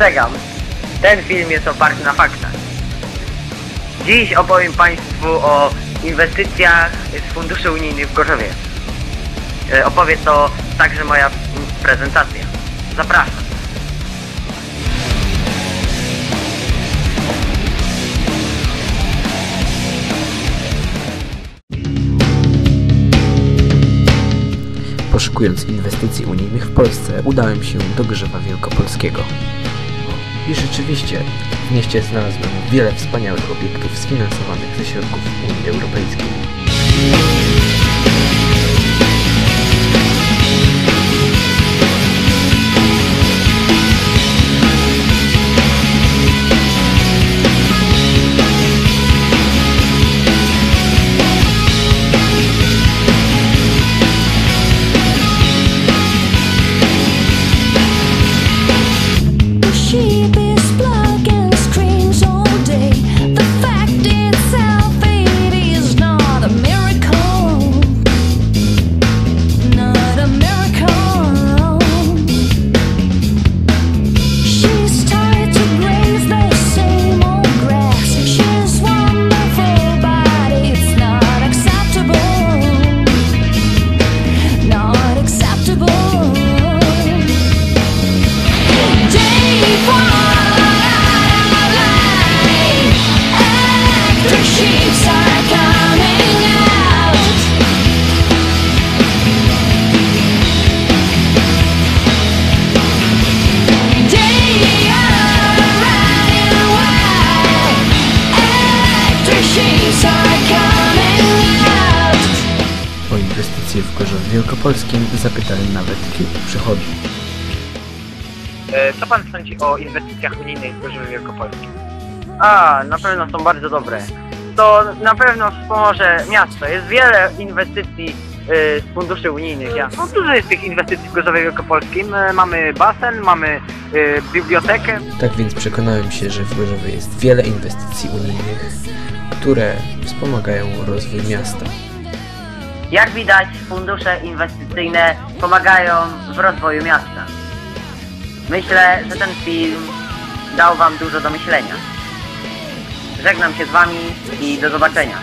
Przestrzegam. Ten film jest oparty na faktach. Dziś opowiem Państwu o inwestycjach z funduszy unijnych w Gorzowie. E, Opowie to także moja prezentacja. Zapraszam. Poszukując inwestycji unijnych w Polsce, udałem się do Gorzowa Wielkopolskiego. I rzeczywiście, w mieście znalazłem wiele wspaniałych obiektów sfinansowanych ze środków Unii Europejskiej. O inwestycje w Gorzowie Wielkopolskim zapytałem nawet kilku przychodni. E, Co Pan sądzi o inwestycjach unijnych w Gorzowie Wielkopolskim? A, na pewno są bardzo dobre. To na pewno wspomoże miasto. Jest wiele inwestycji funduszy unijnych. Ja, no dużo jest tych inwestycji w Gorzowie Wielkopolskim. E, Mamy basen, mamy e, bibliotekę. Tak więc przekonałem się, że w Gorzowie jest wiele inwestycji unijnych, które wspomagają rozwój miasta. Jak widać, fundusze inwestycyjne pomagają w rozwoju miasta. Myślę, że ten film dał Wam dużo do myślenia. Żegnam się z Wami i do zobaczenia.